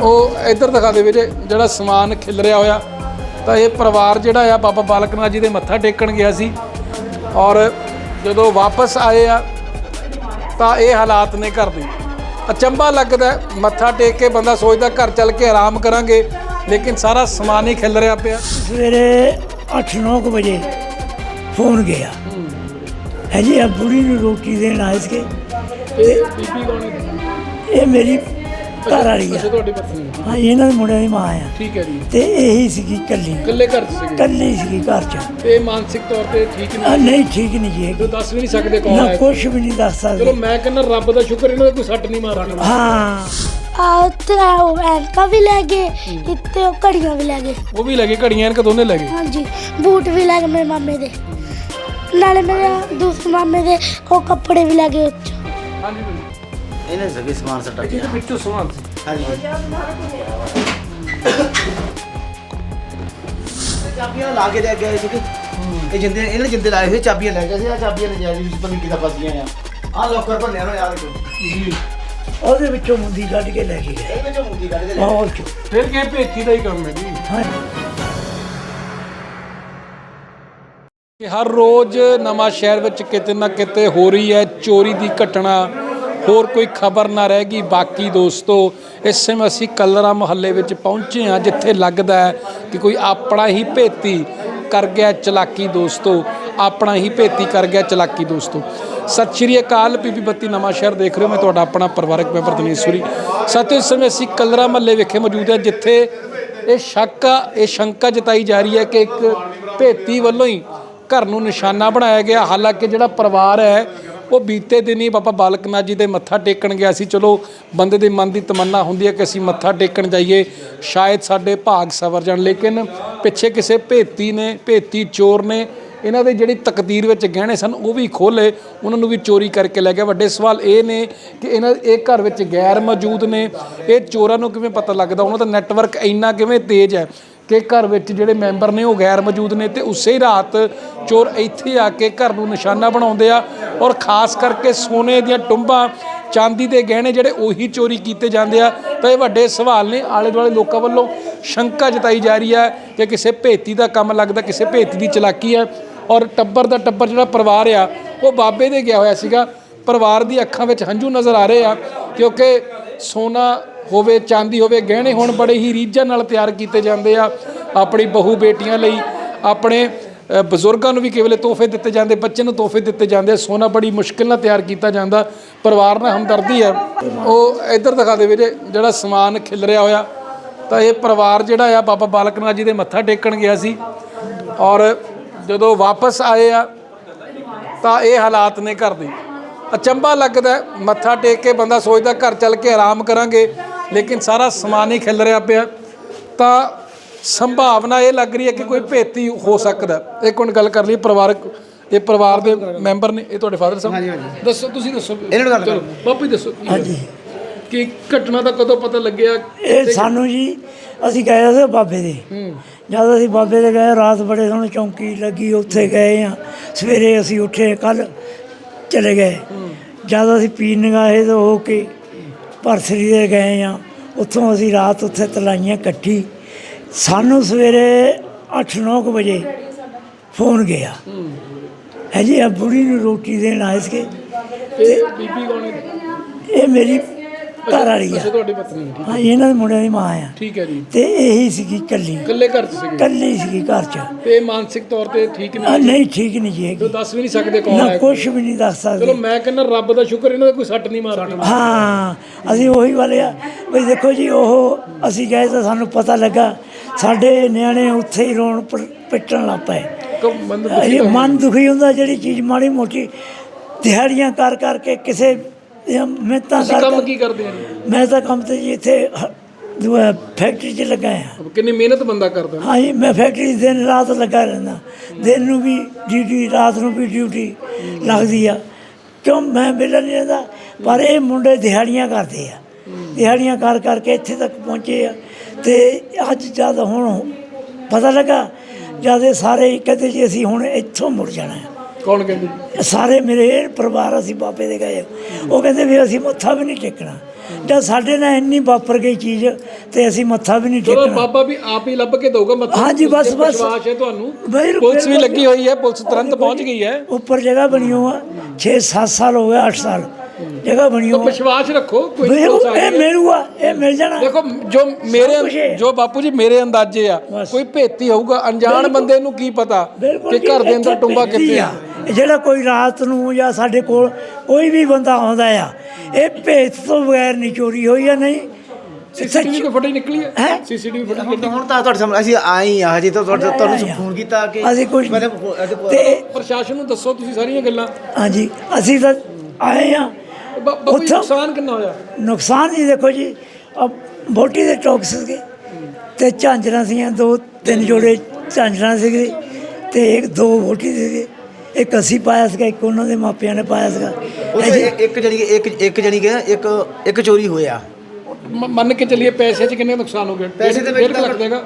ਉਹ ਇੱਧਰ ਦਿਖਾ ਦੇ ਵੀਰੇ ਜਿਹੜਾ ਸਮਾਨ ਖਿਲਰਿਆ ਹੋਇਆ। ਤਾਂ ਇਹ ਪਰਿਵਾਰ ਜਿਹੜਾ ਆ ਬਾਬਾ ਬਾਲਕ ਨਾਥ ਜੀ ਦੇ ਮੱਥਾ ਟੇਕਣ ਗਿਆ ਸੀ। ਔਰ ਜਦੋਂ ਵਾਪਸ ਆਏ ਆ ਤਾਂ ਇਹ ਹਾਲਾਤ ਨੇ ਘਰ ਦੇ। ਅਚੰਭਾ ਲੱਗਦਾ ਮੱਥਾ ਟੇਕ ਕੇ ਬੰਦਾ ਸੋਚਦਾ ਘਰ ਚੱਲ ਕੇ ਆਰਾਮ ਕਰਾਂਗੇ ਲੇਕਿਨ ਸਾਰਾ ਸਮਾਨ ਹੀ ਖਿਲਰਿਆ ਪਿਆ। ਸਵੇਰੇ 8-9 ਵਜੇ ਫੋਨ ਗਿਆ। ਹੈ ਜੀ ਆ ਬੁੜੀ ਨੂੰ ਰੋਟੀ ਦੇਣ ਆਏ ਸੀਗੇ। ਇਹ ਬੀਬੀ ਕੌਣ ਇਹ ਮੇਰੀ ਘਰ ਵਾਲੀ ਆ। ਤੁਹਾਡੀ ਪਤਨੀ ਹਾਂ ਇਹਨਾਂ ਦੇ ਮੁੰਡਿਆਂ ਦੀ ਮਾਂ ਆ। ਠੀਕ ਹੈ ਜੀ। ਤੇ ਇਹੀ ਸੀਗੀ ਕੱਲੀ ਇਕੱਲੇ ਘਰ 'ਚ ਸੀਗੇ? ਕੱਲੀ ਸੀਗੀ ਘਰ ਚ। ਤੇ ਮਾਨਸਿਕ ਤੌਰ ਤੇ ਠੀਕ ਆ ਨਹੀਂ ਨਹੀਂ ਠੀਕ ਨਹੀਂ ਜੀ। ਹੈਗੀ। ਜੋ ਦੱਸ ਵੀ ਨਹੀਂ ਸਕਦੇ ਕੌਣ ਨਾ ਹੈ। ਕੁਛ ਵੀ ਨਹੀਂ ਦੱਸ ਚਲੋ ਸਕਦੇ ਮੈਂ ਕਹਿੰਦਾ ਰੱਬ ਦਾ ਸ਼ੁਕਰ ਇਹਨਾਂ ਦਾ ਕੋਈ ਸੱਟ ਨਹੀਂ ਮਾਰਦੀ ਹਾਂ। ਆ ਉੱਥੇ ਉਹ ਐਨਕਾਂ ਵੀ ਲੈ ਗਏ ਇੱਥੇ ਉਹ ਘੜੀਆਂ ਵੀ ਲੈ ਗਏ। ਉਹ ਵੀ ਲੈ ਗਏ ਘੜੀਆਂ ਇਹਨਾਂ ਦੋਨੇ ਲੈ ਗਏ? ਹਾਂਜੀ ਬੂਟ ਵੀ ਲੈ ਗਏ ਮੇਰੇ ਮਾਮੇ ਦੇ। ਨਾਲੇ ਮੇਰੇ ਦੂਸਰੇ ਮਾਮੇ ਦੇ ਉਹ ਕੱਪੜੇ ਵੀ ਲੈ ਗਏ ਉੱਚ ਹਾਂਜੀ। ਇਹਨੇ ਸਗੇ ਸਮਾਨ ਸੱਟਾ ਇਹਦੇ ਵਿੱਚੋਂ ਸਮਾਨ ਸੀ। ਹਾਂਜੀ। ਚਾਬੀਆਂ ਲਾ ਕੇ ਲੈ ਗਏ ਸੀਗੇ। ਇਹ ਜਿੰਦੇ ਇਹਨਾਂ ਨੇ ਜਿੰਦੇ ਲਾਏ ਹੋਏ ਚਾਬੀਆਂ ਲੈ ਗਏ ਸੀ। ਆ ਚਾਬੀਆਂ ਨੇ ਜਾਇਜ਼ ਵਿੱਚ ਪਤਾ ਨਹੀਂ ਕਿੱਦਾਂ ਫਸੀਆਂ ਆ। ਆ ਲੋਕਰ ਭੰਨਿਆ ਹੋਇਆ ਯਾਰ ਦੇਖੋ ਉਹਦੇ ਵਿੱਚੋਂ ਮੁੰਦੀ ਕੱਢ ਕੇ ਲੈ ਕੇ ਗਏ। ਇਹ ਵਿੱਚੋਂ ਮੁੰਦੀ ਕੱਢ ਕੇ ਲੈ ਮਾਹੌਲ ਚ। ਫਿਰ ਕਿ ਭੇਤੀ ਦਾ ਹੀ ਕੰਮ ਹੈ ਜੀ। ਹਾਂ ਕਿ ਹਰ ਰੋਜ਼ ਨਵਾਂ ਸ਼ਹਿਰ ਵਿੱਚ ਕਿਤੇ ਨਾ ਕਿਤੇ ਹੋ ਰਹੀ ਹੈ ਚੋਰੀ ਦੀ ਘਟਨਾ। ਹੋਰ ਕੋਈ ਖਬਰ ਨਾ ਰਹਿ ਗਈ। ਬਾਕੀ ਦੋਸਤੋ, ਇਸ ਸਮੇਂ ਅਸੀਂ ਕਲਰਾ ਮੁਹੱਲੇ ਵਿੱਚ ਪਹੁੰਚੇ ਹਾਂ, ਜਿੱਥੇ ਲੱਗਦਾ ਹੈ ਕਿ ਕੋਈ ਆਪਣਾ ਹੀ ਭੇਤੀ ਕਰ ਗਿਆ ਚਲਾਕੀ ਦੋਸਤੋ। ਆਪਣਾ ਹੀ ਭੇਤੀ ਕਰ ਗਿਆ ਚਲਾਕੀ ਦੋਸਤੋ। ਸਤਿ ਸ਼੍ਰੀ ਅਕਾਲ ਪੀਪੀ ਬੱਤੀ ਨਵਾਂ ਸ਼ਹਿਰ ਦੇਖ ਰਹੇ ਹੋ। ਮੈਂ ਤੁਹਾਡਾ ਆਪਣਾ ਪਰਿਵਾਰਕ ਮੈਂਬਰ ਦਨੇਸ਼ਵਰੀ ਸਾਥੀਓ ਇਸ ਸਮੇਂ ਅਸੀਂ ਕਲਰਾ ਮਹੱਲੇ ਵਿਖੇ ਮੌਜੂਦ ਹਾਂ, ਜਿੱਥੇ ਇਹ ਸ਼ੱਕ, ਇਹ ਸ਼ੰਕਾ ਜਤਾਈ ਜਾ ਰਹੀ ਹੈ ਕਿ ਇੱਕ ਭੇਤੀ ਵੱਲੋਂ ਹੀ ਘਰ ਨੂੰ ਨਿਸ਼ਾਨਾ ਬਣਾਇਆ ਗਿਆ। ਹਾਲਾਂਕਿ ਜਿਹੜਾ ਪਰਿਵਾਰ ਹੈ ਉਹ ਬੀਤੇ ਦਿਨ ਹੀ ਬਾਬਾ ਬਾਲਕ ਨਾਥ ਜੀ ਦੇ ਮੱਥਾ ਟੇਕਣ ਗਿਆ ਸੀ। ਚਲੋ, ਬੰਦੇ ਦੇ ਮਨ ਦੀ ਤਮੰਨਾ ਹੁੰਦੀ ਹੈ ਕਿ ਅਸੀਂ ਮੱਥਾ ਟੇਕਣ ਜਾਈਏ। ਸ਼ਾਇਦ ਸਾਡੇ ਭਾਗ ਸਵਰ ਜਾਣ, ਲੇਕਿਨ ਪਿੱਛੇ ਕਿਸੇ ਭੇਤੀ ਨੇ, ਭੇਤੀ ਚੋਰ ਨੇ, ਇਹਨਾਂ ਦੇ ਜਿਹੜੀ ਤਕਦੀਰ ਵਿੱਚ ਗਹਿਣੇ ਸਨ, ਉਹ ਵੀ ਖੋਲੇ ਉਹਨਾਂ ਨੂੰ ਵੀ ਚੋਰੀ ਕਰਕੇ ਲੈ ਗਿਆ। ਵੱਡੇ ਸਵਾਲ ਇਹ ਨੇ ਕਿ ਇਹਨਾਂ, ਇਹ ਘਰ ਵਿੱਚ ਗੈਰ ਮੌਜੂਦ ਨੇ। ਇਹ ਚੋਰਾਂ ਨੂੰ ਕਿਵੇਂ ਪਤਾ ਲੱਗਦਾ? ਉਹਨਾਂ ਦਾ ਨੈਟਵਰਕ ਇੰਨਾ ਕਿਵੇਂ ਤੇਜ਼ ਹੈ? ਕਿ ਘਰ ਵਿੱਚ ਜਿਹੜੇ ਮੈਂਬਰ ਨੇ ਉਹ ਗੈਰ ਮੌਜੂਦ ਨੇ ਤੇ ਉਸੇ ਹੀ ਰਾਤ ਚੋਰ ਇੱਥੇ ਆ ਕੇ ਘਰ ਨੂੰ ਨਿਸ਼ਾਨਾ ਬਣਾਉਂਦੇ ਆ ਔਰ ਖਾਸ ਕਰਕੇ ਸੋਨੇ ਦੀਆਂ ਟੁੰਬਾਂ, ਚਾਂਦੀ ਦੇ ਗਹਿਣੇ ਜਿਹੜੇ ਉਹੀ ਚੋਰੀ ਕੀਤੇ ਜਾਂਦੇ ਆ। ਤਾਂ ਇਹ ਵੱਡੇ ਸਵਾਲ ਨੇ ਆਲੇ ਦੁਆਲੇ ਲੋਕਾਂ ਵੱਲੋਂ ਸ਼ੰਕਾ ਜਤਾਈ ਜਾ ਰਹੀ ਹੈ ਕਿ ਕਿਸੇ ਭੇਤੀ ਦਾ ਕੰਮ ਲੱਗਦਾ, ਕਿਸੇ ਭੇਤੀ ਦੀ ਚਲਾਕੀ ਹੈ ਔਰ ਟੱਬਰ ਦਾ ਟੱਬਰ ਜਿਹੜਾ ਪਰਿਵਾਰ ਆ, ਉਹ ਬਾਬੇ ਦੇ ਗਿਆ ਹੋਇਆ ਸੀਗਾ। ਪਰਿਵਾਰ ਦੀ ਅੱਖਾਂ ਵਿੱਚ ਹੰਝੂ ਨਜ਼ਰ ਆ ਰਹੇ ਆ ਕਿਉਂਕਿ ਸੋਨਾ ਹੋਵੇ, ਚਾਂਦੀ ਹੋਵੇ, ਗਹਿਣੇ ਹੁਣ ਬੜੇ ਹੀ ਰੀਝਾਂ ਨਾਲ ਤਿਆਰ ਕੀਤੇ ਜਾਂਦੇ ਆ ਆਪਣੀ ਬਹੂ ਬੇਟੀਆਂ ਲਈ। ਆਪਣੇ ਬਜ਼ੁਰਗਾਂ ਨੂੰ ਵੀ ਕੇਵਲੇ ਤੋਹਫੇ ਦਿੱਤੇ ਜਾਂਦੇ ਬੱਚੇ ਨੂੰ ਤੋਹਫੇ ਦਿੱਤੇ ਜਾਂਦੇ ਸੋਨਾ ਬੜੀ ਮੁਸ਼ਕਿਲ ਨਾਲ ਤਿਆਰ ਕੀਤਾ ਜਾਂਦਾ, ਪਰਿਵਾਰ ਨਾਲ ਹਮਦਰਦੀ ਹੈ। ਉਹ ਇੱਧਰ ਦਿਖਾ ਦੇ ਵੀਰੇ, ਜਿਹੜਾ ਸਮਾਨ ਖਿਲ ਰਿਹਾ ਹੋਇਆ। ਤਾਂ ਇਹ ਪਰਿਵਾਰ ਜਿਹੜਾ ਆ, ਬਾਬਾ ਬਾਲਕ ਨਾਥ ਜੀ ਦੇ ਮੱਥਾ ਟੇਕਣ ਗਿਆ ਸੀ। ਔਰ ਜਦੋਂ ਵਾਪਸ ਆਏ ਆ, ਤਾਂ ਇਹ ਹਾਲਾਤ ਨੇ ਘਰ ਦੇ। ਅਚੰਭਾ ਲੱਗਦਾ ਮੱਥਾ ਟੇਕ ਕੇ ਬੰਦਾ ਸੋਚਦਾ ਘਰ ਚੱਲ ਕੇ ਆਰਾਮ ਕਰਾਂਗੇ। ਲੇਕਿਨ ਸਾਰਾ ਸਮਾਨ ਹੀ ਖਿਲਰਿਆ ਪਿਆ। ਤਾਂ ਸੰਭਾਵਨਾ ਇਹ ਲੱਗ ਰਹੀ ਹੈ ਕਿ ਕੋਈ ਭੇਤੀ ਹੋ ਸਕਦਾ। ਇੱਕ ਹੁਣ ਗੱਲ ਕਰ ਲਈ ਪਰਿਵਾਰਕ ਇਹ ਪਰਿਵਾਰ ਦੇ ਮੈਂਬਰ ਨੇ ਇਹ ਤੁਹਾਡੇ ਫਾਦਰ ਸਾਹਿਬ? ਦੱਸੋ ਤੁਸੀਂ ਦੱਸੋ। ਇਹਨਾਂ ਨੂੰ ਗੱਲ ਬਾਪੂ ਜੀ ਦੱਸੋ। ਹਾਂਜੀ। ਕਿ ਘਟਨਾ ਦਾ ਕਦੋਂ ਪਤਾ ਲੱਗਿਆ? ਇਹ ਸਾਨੂੰ ਜੀ ਅਸੀਂ ਗਏ ਸੀ ਬਾਬੇ ਦੇ। ਜਦ ਅਸੀਂ ਬਾਬੇ ਦੇ ਗਏ ਰਾਤ ਬੜੇ ਸੋਹਣੇ ਚੌਂਕੀ ਲੱਗੀ ਉੱਥੇ ਗਏ ਆ। ਸਵੇਰੇ ਅਸੀਂ ਉੱਠੇ ਕੱਲ ਚਲੇ ਗਏ। ਜਦ ਅਸੀਂ ਪੀਣ ਗਏ ਤਾਂ ਹੋ ਕੇ ਪਰਸਰੀ ਦੇ ਗਏ ਆ। ਉੱਥੋਂ ਅਸੀਂ ਰਾਤ ਉੱਥੇ ਤਲਾਈਆਂ ਇਕੱਠੀ। ਸਾਨੂੰ ਸਵੇਰੇ 8-9 ਵਜੇ ਫੋਨ ਗਿਆ। ਹੈ ਜੀ ਆ ਬੁੜੀ ਨੂੰ ਰੋਟੀ ਦੇਣ ਆਏ ਸੀਗੇ। ਇਹ ਬੀਬੀ ਕੌਣ ਹੈ? ਇਹ ਮੇਰੀ ਘਰ ਵਾਲੀ ਆ। ਅੱਛਾ ਤੁਹਾਡੀ ਪਤਨੀ ਹੈ, ਠੀਕ- ਹਾਂ। ਇਹਨਾਂ ਦੇ ਮੁੰਡਿਆਂ ਦੀ ਮਾਂ ਆ। ਠੀਕ ਹੈ ਜੀ। ਤੇ ਇਹੀ ਸੀਗੀ ਕੱਲੀ ਇਕੱਲੇ ਘਰ 'ਚ ਸੀਗੇ? ਕੱਲੀ ਸੀਗੀ ਘਰ ਚ। ਤੇ ਮਾਨਸਿਕ ਤੌਰ ਤੇ ਠੀਕ ਆ, ਨਹੀਂ ਨਹੀਂ ਠੀਕ ਨਹੀਂ ਜੀ ਜੋ ਹੈਗੀ ਦੱਸ ਵੀ ਨਹੀਂ ਸਕਦੇ ਕੌਣ ਨਾ ਹੈ। ਕੁਛ ਵੀ ਨਹੀਂ ਦੱਸ ਚਲੋ ਸਕਦੇ ਮੈਂ ਕਹਿੰਦਾ ਰੱਬ ਦਾ ਸ਼ੁਕਰ ਇਹਨਾਂ ਦਾ ਕੋਈ ਸੱਟ ਨਹੀਂ ਮਾਰਦੀ। ਹਾਂ ਅਸੀਂ ਉਹੀ ਵਾਲੇ ਆ। ਬਈ ਦੇਖੋ ਜੀ ਉਹ ਅਸੀਂ ਗਏ ਤਾਂ ਸਾਨੂੰ ਪਤਾ ਲੱਗਾ ਸਾਡੇ ਨਿਆਣੇ ਉੱਥੇ ਹੀ ਰੋਣ ਪ- ਪਿੱਟਣ ਲੱਗ ਪਏ। ਬੰਦ ਇਹ ਮਨ ਦੁਖੀ ਹੁੰਦਾ ਜਿਹੜੀ ਚੀਜ਼ ਮਾੜੀ ਮੋਟੀ ਦਿਹਾੜੀਆਂ ਕਰ ਕਰਕੇ ਕਿਸੇ ਮਿਹਨਤਾਂ ਤੁਸੀਂ ਕਰ ਕੰਮ ਕੀ ਕਰਦੇ ਆ ਜੀ? ਮੈਂ ਤਾਂ ਕੰਮ ਤੇ ਜੀ ਇੱਥੇ ਹ- ਦੁਆ ਫੈਕਟਰੀ 'ਚ ਲੱਗਾ ਆ ਕਿੰਨੀ ਮਿਹਨਤ ਬੰਦਾ ਕਰਦਾ ਹਾਂਜੀ ਮੈਂ ਫੈਕਟਰੀ 'ਚ ਦਿਨ ਰਾਤ ਲੱਗਾ ਰਹਿੰਦਾ। ਦਿਨ ਨੂੰ ਵੀ ਡਿਊਟੀ ਰਾਤ ਨੂੰ ਵੀ ਡਿਊਟੀ ਲੱਗਦੀ ਆ। ਕਿਉਂ ਮੈਂ ਵਿਹਲਾ ਨਹੀਂ ਰਹਿੰਦਾ? ਪਰ ਇਹ ਮੁੰਡੇ ਦਿਹਾੜੀਆਂ ਕਰਦੇ ਆ। ਦਿਹਾੜੀਆਂ ਕਰ ਕਰਕੇ ਇੱਥੇ ਤੱਕ ਪਹੁੰਚੇ ਆ। ਤੇ ਅੱਜ ਜਦ ਹੁਣ ਪਤਾ ਲੱਗਾ ਜਦ ਇਹ ਸਾਰੇ ਕਹਿੰਦੇ ਜੀ ਅਸੀਂ ਹੁਣ ਇੱਥੋਂ ਮੁੜ ਜਾਣਾ ਹੈ। ਕੌਣ ਕਹਿੰਦੇ? ਸਾਰੇ ਮੇਰੇ ਪਰਿਵਾਰ ਅਸੀਂ ਬਾਬੇ ਦੇ ਗਏ। ਉਹ ਕਹਿੰਦੇ ਵੀ ਅਸੀਂ ਮੱਥਾ ਵੀ ਨਹੀਂ ਟੇਕਣਾ। ਜਦ ਸਾਡੇ ਨਾਲ ਇੰਨੀ ਵਾਪਰ ਗਈ ਚੀਜ਼ ਤੇ ਅਸੀਂ ਮੱਥਾ ਵੀ ਨਹੀਂ ਚਲੋ ਟੇਕਣਾ। ਬਾਬਾ ਵੀ ਆਪ ਹੀ ਲੱਭ ਕੇ ਦਊਗਾ ਮਤਲਬ ਹਾਂਜੀ, ਬਸ, ਬਸ। ਵਿਸ਼ਵਾਸ ਹੈ ਤੁਹਾਨੂੰ? ਬਿਲਕੁਲ, ਪੁਲਿਸ ਵੀ ਬਿਲਕੁਲ। ਲੱਗੀ ਹੋਈ ਹੈ ਪੁਲਿਸ ਤੁਰੰਤ ਪਹੁੰਚ ਗਈ ਹੈ। ਉੱਪਰ ਜਗ੍ਹਾ ਬਣੀ ਹੋ ਆ। 6-7 ਸਾਲ ਹੋ ਗਏ 8 ਸਾਲ। ਜਗ੍ਹਾ ਬਣੀ ਤਾਂ ਹੋ ਵਿਸ਼ਵਾਸ ਰੱਖੋ ਕੋਈ ਪੁਲਿਸ ਆ ਇਹ ਗਈ ਹੈ। ਮਿਲੂਗਾ ਇਹ ਮਿਲ ਜਾਣਾ। ਦੇਖੋ ਜੋ ਕੁਛ ਹੈ। ਮੇਰੇ ਜੋ ਬਾਪੂ ਜੀ ਮੇਰੇ ਅੰਦਾਜ਼ੇ ਆ ਬਸ। ਕੋਈ ਭੇਤੀ ਹੋਊਗਾ। ਅਣਜਾਣ ਬੰਦੇ ਨੂੰ ਕੀ ਪਤਾ ਬਿਲਕੁਲ ਕਿ ਘਰ ਦੇ ਅੰਦਰ ਇੱਥੇ ਟੁੰਬਾ ਭੇਤੀ ਕਿੱਥੇ ਆ। ਆ। ਜਿਹੜਾ ਕੋਈ ਰਾਤ ਨੂੰ ਜਾਂ ਸਾਡੇ ਕੋਲ ਕੋਈ ਵੀ ਬੰਦਾ ਆਉਂਦਾ ਆ ਇਹ ਭੇਤ ਤੋਂ ਬਗੈਰ ਨਹੀਂ ਚੋਰੀ ਹੋਈ ਆ ਨਹੀਂ? ਸੀਸੀਟੀਵੀ ਕੋਈ ਫੁਟੇਜ ਨਿਕਲੀ ਹੈ? ਹੈਂ? ਸੀਸੀਟੀਵੀ ਫੁਟੇਜ ਹੁਣ ਤਾਂ ਹੁਣ ਤਾਂ ਤੁਹਾਡੇ ਸਾਹਮਣੇ ਅਸੀਂ ਆਏ ਹੀ ਆ ਹਜੇ ਤਾਂ ਤੁਹਾਡੇ ਤੁਹਾਨੂੰ ਫੋਨ ਕੀਤਾ ਕਿ ਅਸੀਂ ਕੁਝ ਪਹਿਲੇ ਤੇ ਪ੍ਰਸ਼ਾਸਨ ਨੂੰ ਦੱਸੋ ਤੁਸੀਂ ਸਾਰੀਆਂ ਗੱਲਾਂ। ਹਾਂਜੀ ਅਸੀਂ ਤਾਂ ਆਏ ਆ। ਬਾ- ਬਾਪੂ ਜੀ ਉੱਥੋਂ- ਨੁਕਸਾਨ ਕਿੰਨਾ ਹੋਇਆ? ਨੁਕਸਾਨ ਜੀ ਦੇਖੋ ਜੀ ਬੋਟੀ ਦੇ ਚੌਕ ਸੀਗੇ ਤੇ ਝਾਂਜਰਾਂ ਸੀਆਂ ਦੋ ਤਿੰਨ ਜੋੜੇ ਝਾਂਜਰਾਂ ਸੀਗੇ ਤੇ ਇੱਕ ਦੋ ਬੋਟੀ ਸੀਗੇ। ਇੱਕ ਅਸੀਂ ਪਾਇਆ ਸੀਗਾ ਇੱਕ ਉਹਨਾਂ ਦੇ ਮਾਪਿਆਂ ਨੇ ਪਾਇਆ ਸੀਗਾ। ਉਹ ਇਹ ਜੀ- ਇੱਕ ਜਣੀ ਇੱਕ ਇੱਕ ਜਣੀ ਕਿ ਇੱਕ ਇੱਕ ਚੋਰੀ ਹੋਇਆ। ਮ- ਮੰਨ ਕੇ ਚੱਲੀਏ ਪੈਸੇ 'ਚ ਕਿੰਨੇ ਨੁਕਸਾਨ ਹੋ ਗਏ? ਪੈਸੇ ਤੇ ਡੇਢ ਕੁ ਲੱਖ ਦੇਗਾ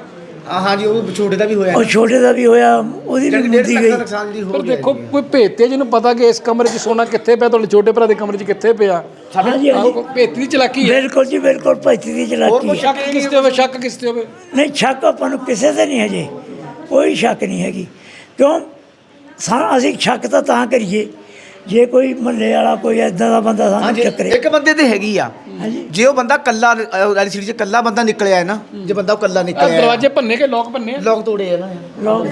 ਹਾਂ ਹਾਂਜੀ ਉਹ ਛੋਟੇ ਦਾ ਵੀ ਹੋਇਆ। ਉਹ ਛੋਟੇ ਦਾ ਵੀ ਹੋਇਆ ਉਹਦੀ ਵੀ ਡੇਢ ਮੁੰਦੀ ਲੱਖ ਗਈ। ਦਾ ਨੁਕਸਾਨ ਹੋ ਪਰ ਗਿਆ ਦੇਖੋ ਕੋਈ ਭੇਤੇ ਜਿਹਨੂੰ ਪਤਾ ਕਿ ਇਸ ਕਮਰੇ 'ਚ ਸੋਨਾ ਕਿੱਥੇ ਪਿਆ ਤੁਹਾਡੇ ਛੋਟੇ ਭਰਾ ਦੇ ਕਮਰੇ 'ਚ ਕਿੱਥੇ ਪਿਆ? ਹਾਂਜੀ ਹਾਂਜੀ। ਕੋਈ ਭੇਤੀ ਦੀ ਚਲਾਕੀ ਹੈ। ਬਿਲਕੁਲ ਜੀ ਬਿਲਕੁਲ ਭੱਜੀ ਦੀ ਚਲਾਕੀ ਹੈ। ਸ਼ੱਕ ਕਿਸ ਤੇ ਹੋਵੇ ਸ਼ੱਕ ਕਿਸ ਤੇ ਹੋਵੇ? ਨਹੀਂ ਸ਼ੱਕ ਆਪਾਂ ਨੂੰ ਕਿਸੇ ਤੇ ਨਹੀਂ ਹਜੇ। ਕੋਈ ਸ਼ੱਕ ਨਹੀਂ ਹੈਗੀ। ਕਿਉਂ? ਸਾ ਅਸੀਂ ਸ਼ੱਕ ਤਾਂ ਤਾਂ ਕਰੀਏ। ਜੇ ਕੋਈ ਮਹੱਲੇ ਵਾਲਾ ਕੋਈ ਐਦਾਂ ਦਾ ਬੰਦਾ ਸਾਨੂੰ ਹਾਂਜੀ ਚੱਕਰੇ। ਇੱਕ ਬੰਦੇ ਤੇ ਹੈਗੀ ਆ। ਹਾਂਜੀ। ਜੇ ਉਹ ਬੰਦਾ ਕੱਲਾ ਐਲਸੀਡੀ 'ਚ ਕੱਲਾ ਬੰਦਾ ਨਿਕਲਿਆ ਹੈ ਨਾ ਜੇ ਬੰਦਾ ਉਹ ਕੱਲਾ ਆਹ ਨਿਕਲਿਆ ਹੈ। ਦਰਵਾਜ਼ੇ ਭੰਨੇ ਕੇ ਲੋਕ ਭੰਨੇ ਆ? ਲੋਕ ਤੋੜੇ ਆ ਨਾ। ਲੋਕ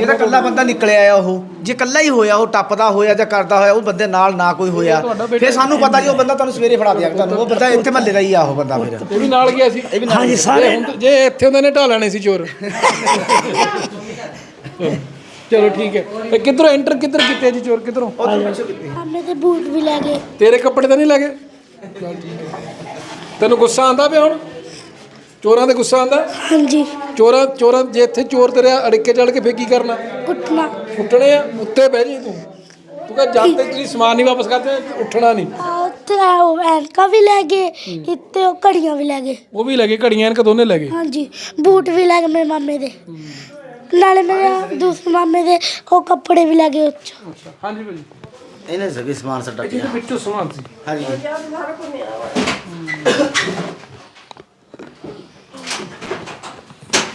ਜਿਹੜਾ ਕੱਲਾ ਬੰਦਾ ਨਿਕਲਿਆ ਆ ਉਹ ਜੇ ਕੱਲਾ ਹੀ ਹੋਇਆ ਉਹ ਟੱਪਦਾ ਹੋਇਆ ਜਾਂ ਕਰਦਾ ਹੋਇਆ ਉਹ ਬੰਦੇ ਨਾਲ ਨਾ ਕੋਈ ਹੋਇਆ ਤੁਹਾਡਾ ਬੇਟਾ- ਫਿਰ ਸਾਨੂੰ ਪਤਾ ਜੀ ਉਹ ਬੰਦਾ ਤੁਹਾਨੂੰ ਸਵੇਰੇ ਫੜਾ ਦਿਆਂਗੇ ਤੁਹਾਨੂੰ ਉਹ ਬੰਦਾ ਇੱਥੇ ਮਹੱਲੇ ਦਾ ਹੀ ਆ ਉਹ ਬੰਦਾ ਫਿਰ। ਇਹ ਵੀ ਨਾਲ ਗਿਆ ਸੀ। ਇਹ ਵੀ ਨਾਲ ਹਾਂਜੀ ਜੇ ਸਾਰੇ ਹੁਣ- ਜੇ ਇੱਥੇ ਹੁੰਦੇ ਨੇ ਢਾ ਲੈਣੇ ਸੀ ਚੋਰ। ਚਲੋ ਠੀਕ ਹੈ। ਇਹ ਕਿੱਧਰੋਂ ਐਂਟਰ ਕਿੱਧਰ ਕੀਤੇ ਆ ਜੀ ਚੋਰ? ਕਿੱਧਰੋਂ? ਮਾਮੇ ਦੇ ਬੂਟ ਵੀ ਲੈ ਗਏ। ਤੇਰੇ ਕੱਪੜੇ ਤਾਂ ਨਹੀਂ ਲੱਗੇ ਤੈਨੂੰ ਗੁੱਸਾ ਆਂਦਾ ਪਿਆ ਹੁਣ? ਚੋਰਾਂ ਦੇ ਗੁੱਸਾ ਆਂਦਾ ਹਾਂਜੀ। ਚੋਰਾਂ ਚੋਰਾਂ ਜੇ ਇੱਥੇ ਚੋਰ ਤੇਰੇ ਅੜਕੇ ਚੜ ਕੇ ਫੇਰ ਕੀ ਕਰਨਾ? ਕੁੱਟਣਾ ਉੱਠਣੇ ਆ? ਉੱਤੇ ਬਹਿ ਜੀ ਤੂੰ। ਤੂੰ ਕਹ ਜਦ ਤੱਕ ਤੁਸੀਂ ਸਮਾਨ ਨਹੀਂ ਵਾਪਸ ਕਰਦੇ ਉੱਠਣਾ ਨਹੀਂ। ਆ ਉੱਥੇ ਆ ਉਹ ਐਨਕਾਂ ਵੀ ਲੈ ਗਏ ਇੱਥੇ ਉਹ ਘੜੀਆਂ ਵੀ ਲੈ ਗਏ। ਉਹ ਵੀ ਲੱਗੇ ਘੜੀਆਂ ਇਹਨਾਂ ਦੋਨੇ ਲੱਗੇ ਹਾਂਜੀ। ਬੂਟ ਵੀ ਲੈ ਗਏ ਮੇਰੇ ਮਾਮੇ ਦੇ। ਨਾਲੇ ਮੇਰੇ ਦੂਸਰੇ ਮਾਮੇ ਦੇ ਉਹ ਕੱਪੜੇ ਵੀ ਲੈ ਗਏ ਉੱਚ ਹਾਂਜੀ ਭਾਜੀ। ਇਹਨੇ ਸਗੇ ਸਮਾਨ ਸੱਟਾ ਇਹਦੇ ਵਿੱਚੋਂ ਸਮਾਨ ਸੀ। ਹਾਂਜੀ।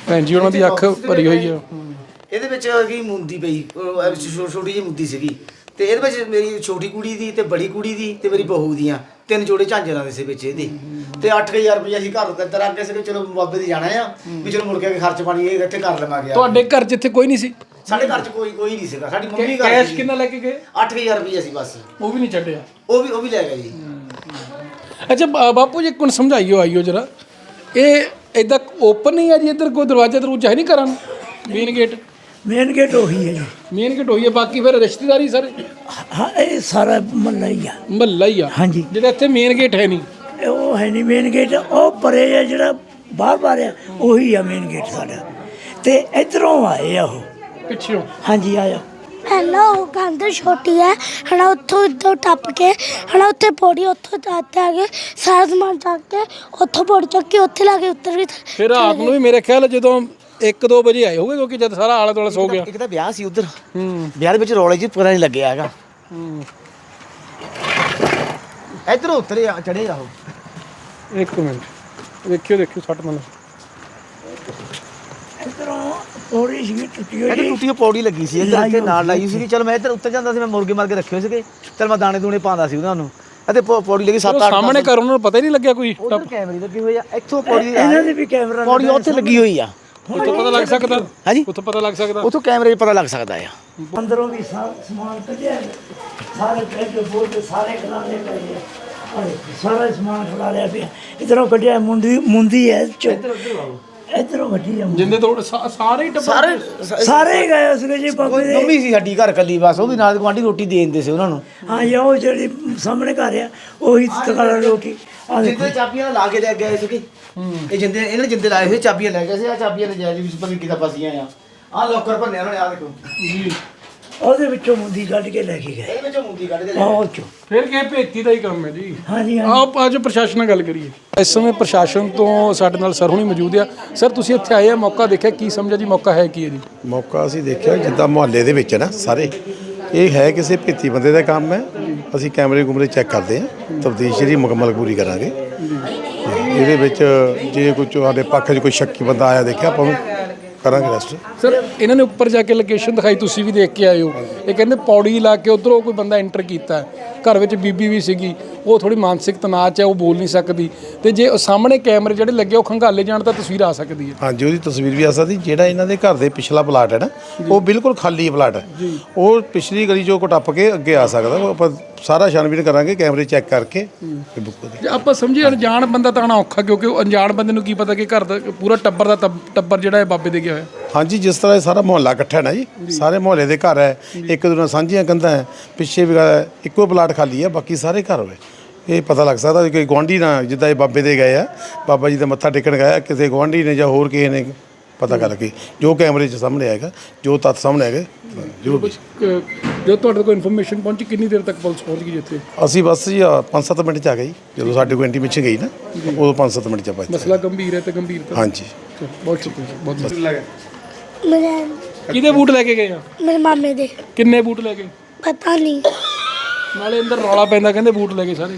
ਭੈਣ ਜੀ ਉਹਨਾਂ ਦੀ ਅੱਖ ਭਰੀ ਹੋਈ ਆ। ਇਹਦੇ ਵਿੱਚ ਕੀ ਮੁੰਦੀ ਪਈ? ਛੋਟੀ ਜਿਹੀ ਮੁੰਦੀ ਸੀਗੀ। ਤੇ ਇਹਦੇ ਵਿੱਚ ਮੇਰੀ ਛੋਟੀ ਕੁੜੀ ਦੀ ਤੇ ਬੜੀ ਕੁੜੀ ਦੀ ਤੇ ਮੇਰੀ ਬਹੂ ਦੀਆਂ। ਤਿੰਨ ਜੋੜੇ ਝਾਂਜਰਾਂ ਦੇ ਸੀ ਵਿੱਚ ਇਹਦੇ। ਤੇ 8000 ਰੁਪਏ ਅਸੀਂ ਘਰ ਦੇ ਤਰ੍ਹਾਂ ਕਿਸੇ ਚਲੋ ਬਾਬੇ ਦੀ ਜਾਣਾ ਆ ਵੀ ਚਲੋ ਮੁੜ ਕੇ ਖਰਚ ਪਾਣੀ ਇਹ ਇੱਥੇ ਕਰ ਲਵਾਂਗੇ ਤੁਹਾਡੇ ਘਰ ਜਿੱਥੇ ਕੋਈ ਨਹੀਂ ਸੀ? ਸਾਡੇ ਘਰ 'ਚ ਕੋਈ ਕੋਈ ਨਹੀਂ ਸੀਗਾ। ਸਾਡੀ ਮੰਮੀ ਘਰ ਕੈਸ਼ ਸੀ ਕਿੰਨਾ ਲੈ ਕੇ ਗਏ? 8000 ਰੁਪਏ ਸੀ ਬਸ। ਉਹ ਵੀ ਨਹੀਂ ਛੱਡਿਆ? ਉਹ ਵੀ ਉਹ ਵੀ ਲੈ ਗਿਆ ਜੀ। ਅੱਛਾ ਬਾ- ਬਾਪੂ ਜੀ ਕੋਣ ਸਮਝਾਈਓ ਆਈਓ ਜਰਾ। ਇਹ ਇਦਾਂ ਓਪਨ ਹੀ ਆ ਜੀ ਇੱਧਰ ਕੋਈ ਦਰਵਾਜ਼ਾ ਦਰੂਜਾ ਹੈ ਨਹੀਂ ਕਰਨ ਮੇਨ ਗੇਟ ਮੇਨ ਗੇਟ ਉਹੀ ਹੈ ਜੀ। ਮੇਨ ਗੇਟ ਹੋਈ ਹੈ ਬਾਕੀ ਫਿਰ ਰਿਸ਼ਤੇਦਾਰੀ ਸਾਰੇ? ਹਾਂ ਇਹ ਸਾਰਾ ਮਹੱਲਾ ਹੀ ਆ। ਮਹੱਲਾ ਹੀ ਆ? ਹਾਂਜੀ। ਜਿਹੜਾ ਇੱਥੇ ਮੇਨ ਗੇਟ ਹੈ ਨਹੀਂ? ਇਹ ਉਹ ਹੈ ਨਹੀਂ ਮੇਨ ਗੇਟ ਉਹ ਪਰੇ ਆ ਜਿਹੜਾ ਬਾਹਰ ਬਾਹਰ ਆ ਉਹੀ ਆ ਮੇਨ ਗੇਟ ਸਾਡਾ। ਤੇ ਇਧਰੋਂ ਆਏ ਆ ਉਹ। ਪਿੱਛੋਂ? ਹਾਂਜੀ ਆਇਆ ਪਹਿਲਾਂ ਉਹ ਕੰਧ ਛੋਟੀ ਹੈ। ਹਣਾ ਉੱਥੋਂ ਇੱਥੋਂ ਟੱਪ ਕੇ ਹਣਾ ਉੱਥੇ ਪੌੜੀ ਉੱਥੋਂ ਚੱਕ ਆ ਕੇ ਸਾਰਾ ਸਮਾਨ ਚੱਕ ਕੇ ਉੱਥੋਂ ਪੌੜੀ ਚੱਕ ਕੇ ਉੱਥੇ ਲਾ ਕੇ ਉੱਤਰ ਵੀ ਫਿਰ ਰਾਤ ਨੂੰ ਵੀ ਮੇਰੇ ਖਿਆਲ ਜਦੋਂ 1-2 ਵਜੇ ਆਏ ਹੋਗੇ ਕਿਉਂਕਿ ਜਦ ਸਾਰਾ ਆਲਾ ਦੁਆਲਾ ਸੋ ਗਿਆ। ਇੱਕ ਤਾਂ ਵਿਆਹ ਸੀ ਉਧਰ। ਹੂੰ। ਵਿਆਹ ਦੇ ਵਿੱਚ ਰੌਲੇ 'ਚ ਪਤਾ ਨਹੀਂ ਲੱਗਿਆ ਹੈਗਾ। ਹੂੰ। ਇਧਰੋਂ ਉਤਰੇ ਆ ਚੜੇ ਆ ਉਹ। ਇੱਕ ਮਿੰਟ। ਦੇਖਿਓ ਦੇਖਿਓ ਸੱਟ ਮੈਨੂੰ। ਇਧਰੋਂ ਪੌੜੀ ਸੀ ਟੁੱਟੀ ਇਹ ਹੋਈ ਟੁੱਟੀ ਹੋਈ ਪੌੜੀ ਲੱਗੀ ਸੀ ਇੱਧਰ ਇੱਥੇ ਨਾਲ ਲਾਈ ਸੀਗੀ। ਚਲ ਮੈਂ ਇੱਧਰ ਉੱਤਰ ਜਾਂਦਾ ਸੀ ਮੈਂ ਮੁਰਗੇ ਮਾਰ ਕੇ ਰੱਖੇ ਸੀਗੇ। ਚਲ ਮੈਂ ਦਾਣੇ ਦੂਣੇ ਪਾਉਂਦਾ ਸੀ ਉਹਨਾਂ ਨੂੰ। ਅਤੇ ਪੌੜੀ ਲੱਗੀ 7 ਉਹ 8 ਸਾਹਮਣੇ ਘਰ ਉਹਨਾਂ ਨੂੰ ਪਤਾ ਹੀ ਨਹੀਂ ਲੱਗਿਆ ਕੋਈ। ਉਧਰ ਕੈਮਰੇ ਲੱਗੇ ਹੋਏ ਆ। ਇੱਥੋਂ ਪੌੜੀ ਇਹਨਾਂ ਦੇ ਵੀ ਕੈਮਰਾ ਪੌੜੀ ਉੱਥੇ ਲੱਗੀ ਹੋਈ ਆ। ਉੱਥੋਂ ਪਤਾ ਲੱਗ ਸਕਦਾ? ਹਾਂਜੀ। ਉੱਥੋਂ ਪਤਾ ਲੱਗ ਸਕਦਾ? ਉੱਥੋਂ ਕੈਮਰੇ 'ਚ ਪਤਾ ਲੱਗ ਸਕਦਾ ਆ। ਅੰਦਰੋਂ ਵੀ ਸਾ- ਸਮਾਨ ਕੱਢਿਆ ਸਾਰੇ ਬੈੱਡ ਬੋਰਡ ਸਾਰੇ ਖਿਲਾਰੇ ਪਏ ਆ। ਆਹ ਦੇਖੋ, ਸਾਰਾ ਸਮਾਨ ਖਿਲਾਰਿਆ ਪਿਆ। ਇਧਰੋਂ ਕੱਢਿਆ ਮੁੰਦੀ ਮੁੰਦੀ ਹੈ ਚੋ ਇਧਰੋਂ ਕੱਢੀ ਆ ਮੁੰਦੀ। ਜਿੰਦੇ ਤੋੜ ਸਾ- ਸਾਰੇ ਹੀ ਟੱਬਰ ਸਾਰੇ ਸਾਰੇ ਹੀ ਗਏ ਉਸਕੇ ਜੀ ਬਾਬੇ ਦੇ। ਮੰਮੀ ਸੀ ਸਾਡੀ ਘਰ ਕੱਲੀ ਬਸ ਉਹ ਵੀ ਨਾਲ ਗਵਾਂਢੀ ਰੋਟੀ ਦੇ ਦਿੰਦੇ ਸੀ ਉਹਨਾਂ ਨੂੰ। ਹਾਂ ਇਹ ਉਹ ਜਿਹੜੀ ਸਾਹਮਣੇ ਘਰ ਆ ਉਹੀ ਤਕਾਲਾ ਰੋਟੀ ਆ ਜਿੰਦੇ ਚਾਬੀਆਂ ਲਾ ਕੇ ਲੈ ਗਏ ਸੀਗੇ ਇਹ ਜਿੰਦੇ ਇਹਨਾਂ ਨੇ ਜਿੰਦੇ ਲਾਏ ਹੋਏ ਚਾਬੀਆਂ ਲੈ ਗਏ ਸੀ ਆ ਚਾਬੀਆਂ ਨੇ ਜਾਇਜ਼ ਵਿੱਚ ਪਤਾ ਕਿਦਾਂ ਫਸੀਆਂ ਆ। ਆ ਲੋਕਰ ਭੰਨਿਆ ਉਹਨਾਂ ਨੇ ਆ ਦੇਖੋ। ਜੀ। ਉਹਦੇ ਵਿੱਚੋਂ ਮੁੰਦੀ ਕੱਢ ਕੇ ਲੈ ਕੇ ਗਏ। ਇਹਦੇ ਵਿੱਚੋਂ ਮੁੰਦੀ ਕੱਢ ਕੇ ਲੈ ਬਹੁਤ ਚੋ ਫਿਰ ਕਿਹ ਭੇਤੀ ਦਾ ਹੀ ਕੰਮ ਹੈ ਜੀ। ਹਾਂਜੀ ਆਪ ਅੱਜ ਪ੍ਰਸ਼ਾਸਨ ਨਾਲ ਗੱਲ ਕਰੀਏ। ਇਸ ਸਮੇਂ ਪ੍ਰਸ਼ਾਸਨ ਤੋਂ ਸਾਡੇ ਨਾਲ ਸਰ ਹੁਣੀ ਮੌਜੂਦ ਆ। ਸਰ ਤੁਸੀਂ ਇੱਥੇ ਆਏ ਆ ਮੌਕਾ ਦੇਖਿਆ ਕੀ ਸਮਝਿਆ ਜੀ? ਮੌਕਾ ਹੈ ਕੀ ਹੈ ਜੀ? ਮੌਕਾ ਅਸੀਂ ਦੇਖਿਆ ਜਿੱਦਾਂ ਮੁਹੱਲੇ ਦੇ ਵਿੱਚ ਨਾ ਸਾਰੇ। ਇਹ ਹੈ ਕਿਸੇ ਭੇਤੀ ਬੰਦੇ ਦਾ ਕੰਮ ਹੈ। ਅਸੀਂ ਕੈਮਰੇ ਕੁਮਰੇ ਚੈੱਕ ਕਰਦੇ ਹਾਂ। ਤਫਤੀਸ਼ ਜਿਹੜੀ ਮੁਕੰਮਲ ਪੂਰੀ ਕਰਾਂਗੇ। ਇਹਦੇ ਵਿੱਚ ਜੇ ਕੋਈ ਤੁਹਾਡੇ ਪੱਖ 'ਚ ਕੋਈ ਸ਼ੱਕੀ ਬੰਦਾ ਆਇਆ ਦੇਖਿਆ ਆਪਾਂ ਉਹਨੂੰ ਕਰਾਂਗੇ ਰੈਸਟ ਸਰ ਇਹਨਾਂ ਨੇ ਉੱਪਰ ਜਾ ਕੇ ਲੋਕੇਸ਼ਨ ਦਿਖਾਈ ਤੁਸੀਂ ਵੀ ਦੇਖ ਕੇ ਆਏ ਹੋ। ਇਹ ਕਹਿੰਦੇ ਪੌੜੀ ਲਾ ਕੇ ਉਧਰੋਂ ਕੋਈ ਬੰਦਾ ਐਂਟਰ ਕੀਤਾ। ਘਰ ਵਿੱਚ ਬੀਬੀ ਵੀ ਸੀਗੀ। ਉਹ ਥੋੜੀ ਮਾਨਸਿਕ ਤਣਾਅ 'ਚ ਹੈ ਉਹ ਬੋਲ ਨਹੀਂ ਸਕਦੀ। ਤੇ ਜੇ ਉਹ ਸਾਹਮਣੇ ਕੈਮਰੇ ਜਿਹੜੇ ਲੱਗੇ ਉਹ ਖੰਗਾਲੇ ਜਾਣ ਤਾਂ ਤਸਵੀਰ ਆ ਸਕਦੀ ਹੈ। ਹਾਂਜੀ ਉਹਦੀ ਤਸਵੀਰ ਵੀ ਆ ਸਕਦੀ। ਜਿਹੜਾ ਇਹਨਾਂ ਦੇ ਘਰ ਦੇ ਪਿਛਲਾ ਪਲਾਟ ਹੈ ਨਾ ਉਹ ਬਿਲਕੁਲ ਖਾਲੀ ਪਲਾਟ ਹੈ। ਉਹ ਪਿਛਲੀ ਗਲੀ ਚੋਂ ਕੋ ਟੱਪ ਕੇ ਅੱਗੇ ਆ ਸਕਦਾ। ਉਹ ਆਪਾਂ ਸਾਰਾ ਛਾਣਬੀਨ ਕਰਾਂਗੇ ਕੈਮਰੇ ਚੈੱਕ ਕਰਕੇ ਫਿਰ ਬੁੱਕ ਕਰਾਂਗੇ। ਜੇ ਆਪਾਂ ਸਮਝੀਏ ਅਣਜਾਣ ਬੰਦਾ ਤਾਂ ਆਉਣਾ ਔਖਾ ਕਿਉਂਕਿ ਉਹ ਅਣਜਾਣ ਬੰਦੇ ਨੂੰ ਕੀ ਪਤਾ ਕਿ ਘਰ ਦਾ ਪੂਰਾ ਟੱਬਰ ਦਾ ਤਬ- ਟੱਬਰ ਜਿਹੜਾ ਹੈ ਬਾਬੇ ਦੇ ਗਿਆ ਹੋਇਆ। ਹਾਂਜੀ ਜਿਸ ਤਰ੍ਹਾਂ ਇਹ ਸਾਰਾ ਮੁਹੱਲਾ ਇਕੱਠਾ ਹੈ ਨਾ ਜੀ ਸਾਰੇ ਮੁਹੱਲੇ ਦੇ ਘਰ ਹੈ ਇੱਕ ਦੂਜੇ ਨਾਲ ਸਾਂਝੀਆਂ ਕੰਧਾਂ ਹੈ ਪਿੱਛੇ ਵੀ ਇੱਕੋ ਪਲਾਟ ਖਾਲੀ ਹੈ ਬਾਕੀ ਸਾਰੇ ਘਰ ਹੋਏ। ਇਹ ਪਤਾ ਲੱਗ ਸਕਦਾ ਕਿ ਗੁਆਂਢੀ ਨਾ ਜਿੱਦਾਂ ਇਹ ਬਾਬੇ ਦੇ ਗਏ ਆ ਬਾਬਾ ਜੀ ਦਾ ਮੱਥਾ ਟੇਕਣ ਗਏ ਆ, ਕਿਸੇ ਗੁਆਂਢੀ ਨੇ ਜਾਂ ਹੋਰ ਕਿਸੇ ਨੇ ਪਤਾ ਕਰਕੇ ਜੋ ਕੈਮਰੇ 'ਚ ਸਾਹਮਣੇ ਆਏਗਾ ਜੋ ਤੱਥ ਸਾਹਮਣੇ ਆਏਗਾ ਜ਼ਰੂਰ ਜਦੋਂ ਤੁਹਾਡੇ ਕੋਲ ਇਨਫੋਰਮੇਸ਼ਨ ਪਹੁੰਚੀ ਕਿੰਨੀ ਦੇਰ ਤੱਕ ਪੁਲਿਸ ਪਹੁੰਚ ਗਈ ਜਿੱਥੇ? ਅਸੀਂ ਬਸ ਜੀ 5-7 ਮਿੰਟ 'ਚ ਆ ਗਏ ਜੀ। ਜਦੋਂ ਸਾਡੇ ਕੋਲ ਇੰਟੀਮੇਸ਼ਨ ਗਈ ਨਾ ਉਦੋਂ 5-7 ਮਿੰਟ 'ਚ ਆਪਾਂ ਇੱਥੇ ਮਸਲਾ ਗੰਭੀਰ ਹੈ ਤੇ ਗੰਭੀਰਤਾ ਹਾਂਜੀ। ਬਹੁਤ ਸ਼ੁਕਰੀਆ ਬਹੁਤ ਬਹੁਤ। ਮੇਰੇ ਕਿਹਦੇ ਬੂਟ ਲੈ ਕੇ ਗਏ ਆ? ਮੇਰੇ ਮਾਮੇ ਦੇ। ਕਿੰਨੇ ਬੂਟ ਲੈ ਗਏ? ਪਤਾ ਨਹੀਂ। ਨਾਲੇ ਅੰਦਰ ਰੌਲਾ ਪੈਂਦਾ ਕਹਿੰਦੇ ਬੂਟ ਲੈ ਗਏ ਸਾਰੇ।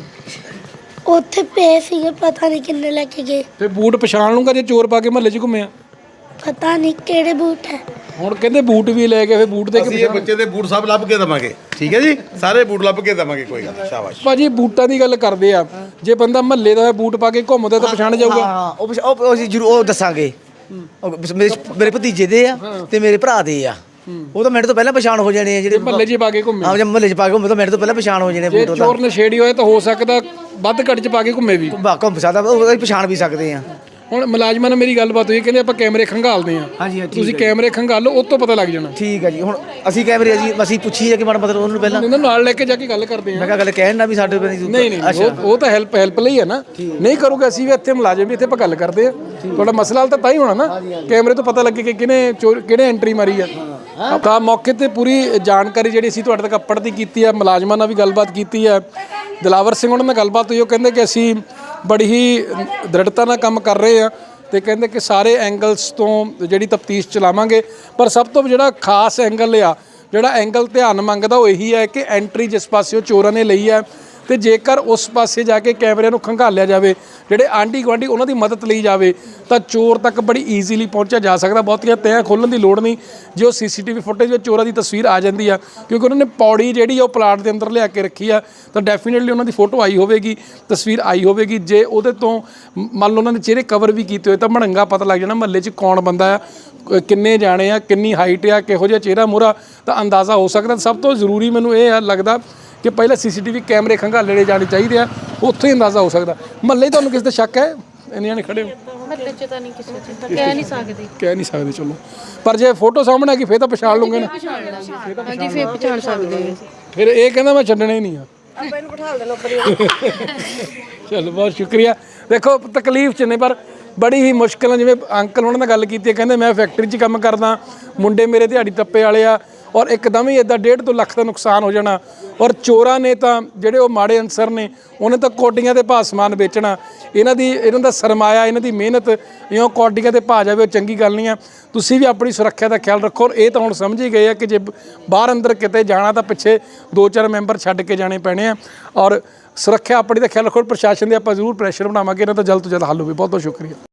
ਉੱਥੇ ਪਏ ਸੀਗੇ ਪਤਾ ਨਹੀਂ ਕਿੰਨੇ ਲੈ ਕੇ ਗਏ। ਤੇ ਬੂਟ ਪਛਾਣ ਲੂੰਗਾ ਜੇ ਚੋਰ ਪਾ ਕੇ ਮਹੱਲੇ 'ਚ ਘੁੰਮਿਆ ਪਤਾ ਨਹੀਂ ਕਿਹੜੇ ਬੂਟ ਹੈ। ਹੁਣ ਕਹਿੰਦੇ ਬੂਟ ਵੀ ਲੈ ਗਏ ਫੇ ਬੂਟ ਦੇ ਕੇ ਅਸੀਂ ਇਹ ਬੱਚੇ ਦੇ ਬੂਟ ਸਭ ਲੱਭ ਕੇ ਦਵਾਂਗੇ। ਠੀਕ ਹੈ ਜੀ? ਸਾਰੇ ਬੂਟ ਲੱਭ ਕੇ ਦਵਾਂਗੇ ਕੋਈ ਗੱਲ ਨਹੀਂ ਸ਼ਾਬਾਸ਼। ਭਾਜੀ ਬੂਟਾਂ ਦੀ ਗੱਲ ਕਰਦੇ ਆ। ਜੇ ਬੰਦਾ ਮਹੱਲੇ ਦਾ ਬੂਟ ਪਾ ਕੇ ਘੁੰਮਦਾ ਤਾਂ ਪਛਾਣ ਜਾਊਗਾ। ਹਾਂ ਉਹ ਪਛ- ਉਹ ਉਹ ਅਸੀਂ ਜ਼ਰੂਰ ਉਹ ਦੱਸਾਂਗੇ। ਉਹ ਮੇਰੇ ਮੇਰੇ ਭਤੀਜੇ ਦੇ ਆ ਤੇ ਮੇਰੇ ਭਰਾ ਦੇ ਆ। ਉਹ ਤਾਂ ਮੇਰੇ ਤੋਂ ਪਹਿਲਾਂ ਪਛਾਣ ਹੋ ਜਾਣੇ ਆ ਜਿਹੜੇ ਮਹੱਲੇ 'ਚ ਪਾ ਕੇ ਘੁੰਮੇ। ਹਾਂ ਜੇ ਮਹੱਲੇ 'ਚ ਪਾ ਕੇ ਘੁੰਮੇ ਤਾਂ ਮੇਰੇ ਤੋਂ ਪਹਿਲਾਂ ਪਛਾਣ ਹੋ ਜਾਣੇ ਜੇ ਬੂਟ ਉਹਦਾ। ਚੋਰ ਨਸ਼ੇੜੀ ਹੋਇਆ ਤਾਂ ਹੋ ਸਕਦਾ ਵੱਧ ਘੱਟ 'ਚ ਪਾ ਕੇ ਘੁੰਮੇ ਵੀ। ਘੁੰਮ ਸਕਦਾ ਉਹ ਪਛਾਣ ਵੀ ਸਕਦੇ ਆ। ਹੁਣ ਮੁਲਾਜ਼ਮਾਂ ਨਾਲ ਮੇਰੀ ਗੱਲਬਾਤ ਹੋਈ ਕਹਿੰਦੇ ਆਪਾਂ ਕੈਮਰੇ ਖੰਗਾਲਦੇ ਆ ਹਾਂਜੀ, ਤੁਸੀਂ ਕੈਮਰੇ ਖੰਗਾਲੋ ਉਹ ਤੋਂ ਪਤਾ ਲੱਗ ਜਾਣਾ। ਠੀਕ ਹੈ ਜੀ ਹੁਣ ਅਸੀਂ ਕੈਮਰੇ ਜੀ ਅਸੀਂ ਪੁੱਛੀ ਕਿ ਮਾੜਾ ਮਤਲਬ ਉਹਨੂੰ ਪਹਿਲਾਂ। ਨਾਲ ਲੈ ਕੇ ਜਾ ਕੇ ਗੱਲ ਕਰਦੇ ਆ ਮੈਂ ਕਿਹਾ ਗੱਲ ਕਹਿਣ ਨਾ ਵੀ ਸਾਡੇ ਨਹੀਂ ਨਹੀਂ ਨਹੀਂ ਉਹ ਉਹ ਤਾਂ ਹੈਲਪ ਹੈਲਪ ਲਈ ਹੈ ਨਾ। ਨਹੀਂ ਕਰੋਗੇ ਅਸੀਂ ਵੀ ਇੱਥੇ ਮੁਲਾਜ਼ਮ ਵੀ ਇੱਥੇ ਆਪਾਂ ਗੱਲ ਕਰਦੇ ਆ ਤੁਹਾਡਾ ਮਸਲਾ ਹੱਲ ਤਾਂ ਤਾਂ ਹੀ ਹੋਣਾ ਨਾ। ਕੈਮਰੇ ਤੋਂ ਪਤਾ ਲੱਗੇ ਕਿ ਕਿਹਨੇ ਚੋਰ ਕਿਹਨੇ ਐਂਟਰੀ ਮਾਰੀ ਆ। ਤਾਂ ਮੌਕੇ ਤੇ ਪੂਰੀ ਜਾਣਕਾਰੀ ਜਿਹੜੀ ਅਸੀਂ ਤੁਹਾਡੇ ਤੱਕ ਅੱਪੜ ਦੀ ਕੀਤੀ ਆ ਮੁਲਾਜ਼ਮਾਂ ਨਾਲ ਵੀ ਗੱਲਬਾਤ ਕੀਤੀ ਆ। ਦਿਲਾਵਰ ਸਿੰਘ ਉਹਨਾਂ ਨਾਲ ਗੱਲਬਾਤ ਹੋਈ ਉਹ ਕਹਿੰਦੇ ਕਿ ਅਸੀਂ ਬੜੀ ਹੀ ਦ੍ਰਿੜਤਾ ਨਾਲ ਕੰਮ ਕਰ ਰਹੇ ਆ ਤੇ ਕਹਿੰਦੇ ਕਿ ਸਾਰੇ ਐਂਗਲਸ ਤੋਂ ਜਿਹੜੀ ਤਫਤੀਸ਼ ਚਲਾਵਾਂਗੇ। ਪਰ ਸਭ ਤੋਂ ਜਿਹੜਾ ਖਾਸ ਐਂਗਲ ਆ, ਜਿਹੜਾ ਐਂਗਲ ਧਿਆਨ ਮੰਗਦਾ ਉਹ ਇਹੀ ਹੈ ਕਿ ਐਂਟਰੀ ਜਿਸ ਪਾਸਿਓਂ ਚੋਰਾਂ ਨੇ ਲਈ ਹੈ ਤੇ ਜੇਕਰ ਉਸ ਪਾਸੇ ਜਾ ਕੇ ਕੈਮਰੇ ਨੂੰ ਖੰਗਾਲਿਆ ਜਾਵੇ, ਜਿਹੜੇ ਆਂਢੀ ਗੁਆਂਢੀ ਉਹਨਾਂ ਦੀ ਮਦਦ ਲਈ ਜਾਵੇ, ਤਾਂ ਚੋਰ ਤੱਕ ਬੜੀ ਈਜ਼ੀਲੀ ਪਹੁੰਚਿਆ ਜਾ ਸਕਦਾ। ਬਹੁਤੀਆਂ ਤੈਅ ਖੋਲਣ ਦੀ ਲੋੜ ਨਹੀਂ, ਜੇ ਉਹ ਸੀਸੀਟੀਵੀ ਫੁਟੇਜ ਵਿੱਚ ਚੋਰਾਂ ਦੀ ਤਸਵੀਰ ਆ ਜਾਂਦੀ ਆ, ਕਿਉਂਕਿ ਉਹਨਾਂ ਨੇ ਪੌੜੀ ਜਿਹੜੀ ਆ ਉਹ ਪਲਾਟ ਦੇ ਅੰਦਰ ਲਿਆ ਕੇ ਰੱਖੀ ਆ, ਤਾਂ ਡੈਫੀਨਿਟਲੀ ਉਹਨਾਂ ਦੀ ਫੋਟੋ ਆਈ ਹੋਵੇਗੀ, ਤਸਵੀਰ ਆਈ ਹੋਵੇਗੀ। ਜੇ ਉਹਦੇ ਤੋਂ ਮੰਨ ਲਓ ਉਹਨਾਂ ਦੇ ਚਿਹਰੇ ਕਵਰ ਵੀ ਕੀਤੇ ਹੋਏ, ਤਾਂ ਮੜੰਗਾ ਪਤਾ ਲੱਗ ਜਾਣਾ ਮਹੱਲੇ 'ਚ ਕੌਣ ਬੰਦਾ ਆ ਕਿੰਨੇ ਜਾਣੇ ਆ, ਕਿੰਨੀ ਹਾਈਟ ਆ, ਕਿਹੋ ਜਿਹਾ ਚਿਹਰਾ ਮੂਹਰਾ, ਤਾਂ ਅੰਦਾਜ਼ਾ ਹੋ ਸਕਦਾ। ਸਭ ਤੋਂ ਜ਼ਰੂਰੀ ਮੈਨੂੰ ਇਹ ਆ ਲੱਗਦਾ ਕਿ ਪਹਿਲਾਂ ਸੀਸੀਟੀਵੀ ਕੈਮਰੇ ਖੰਗਾਲੇ ਜਾਣੇ ਚਾਹੀਦੇ ਆ ਉੱਥੇ ਹੀ ਅੰਦਾਜ਼ਾ ਹੋ ਸਕਦਾ। ਮਹੱਲੇ ਤੁਹਾਨੂੰ ਕਿਸੇ ਤੇ ਸ਼ੱਕ ਹੈ? ਇੰਨੀਆਂ ਨੇ ਖੜੇ ਹੋ। ਮਹੱਲੇ ਚ ਤਾਂ ਨਹੀਂ ਕਿਸੇ ਚ ਤਾਂ ਕਹਿ ਨਹੀਂ ਸਕਦੇ। ਕਹਿ ਨਹੀਂ ਸਕਦੇ ਚਲੋ। ਪਰ ਜੇ ਫੋਟੋ ਸਾਹਮਣੇ ਆ ਗਈ ਫੇਰ ਤਾਂ ਪਛਾਣ ਲੂੰਗੇ ਨਾ। ਹਾਂਜੀ ਫੇਰ ਪਛਾਣ ਸਕਦੇ ਹਾਂ। ਫਿਰ ਇਹ ਕਹਿੰਦਾ ਮੈਂ ਛੱਡਣਾ ਹੀ ਨਹੀਂ ਆ। ਆਪਾਂ ਇਹਨੂੰ ਬਿਠਾ ਦੇਣਾ ਚਲੋ ਬਹੁਤ ਸ਼ੁਕਰੀਆ। ਦੇਖੋ ਤਕਲੀਫ ਚ ਨੇ ਪਰ ਬੜੀ ਹੀ ਮੁਸ਼ਕਲ ਜਿਵੇਂ ਅੰਕਲ ਉਹਨਾਂ ਨਾਲ ਗੱਲ ਕੀਤੀ ਹੈ ਕਹਿੰਦੇ ਮੈਂ ਫੈਕਟਰੀ 'ਚ ਕੰਮ ਕਰਦਾ ਮੁੰਡੇ ਮੇਰੇ ਦਿਹਾੜੀ ਟੱਪੇ ਵਾਲੇ ਆ ਔਰ ਇੱਕਦਮ ਹੀ ਇਦਾਂ ਡੇਢ ਤੋਂ ਲੱਖ ਦਾ ਨੁਕਸਾਨ ਹੋ ਜਾਣਾ। ਔਰ ਚੋਰਾਂ ਨੇ ਤਾਂ ਜਿਹੜੇ ਉਹ ਮਾੜੇ ਅਨਸਰ ਨੇ, ਉਹਨੇ ਤਾਂ ਕੋਡੀਆਂ ਦੇ ਭਾਅ ਸਮਾਨ ਵੇਚਣਾ। ਇਹਨਾਂ ਦੀ, ਇਹਨਾਂ ਦਾ ਸਰਮਾਇਆ, ਇਹਨਾਂ ਦੀ ਮਿਹਨਤ ਇਉਂ ਕੋਡੀਆਂ ਦੇ ਭਾਅ ਜਾਵੇ, ਉਹ ਚੰਗੀ ਗੱਲ ਨਹੀਂ ਆ। ਤੁਸੀਂ ਵੀ ਆਪਣੀ ਸੁਰੱਖਿਆ ਦਾ ਖਿਆਲ ਰੱਖੋ। ਔਰ ਇਹ ਤਾਂ ਹੁਣ ਸਮਝ ਹੀ ਗਏ ਆ ਕਿ ਜੇ ਬਾਹਰ ਅੰਦਰ ਕਿਤੇ ਜਾਣਾ ਤਾਂ ਪਿੱਛੇ ਦੋ ਚਾਰ ਮੈਂਬਰ ਛੱਡ ਕੇ ਜਾਣੇ ਪੈਣੇ ਆ। ਔਰ ਸੁਰੱਖਿਆ ਆਪਣੀ ਦਾ ਖਿਆਲ ਰੱਖੋ। ਪ੍ਰਸ਼ਾਸਨ ਦੇ ਆਪਾਂ ਜ਼ਰੂਰ ਪ੍ਰੈਸ਼ਰ ਬਣਾਵਾਂਗੇ। ਇਹਨਾਂ ਦਾ ਜਲਦ ਤੋਂ ਜਲਦ ਹੱਲ ਹੋਵੇ। ਬਹੁਤ ਬਹੁਤ ਸ਼ੁਕਰੀਆ।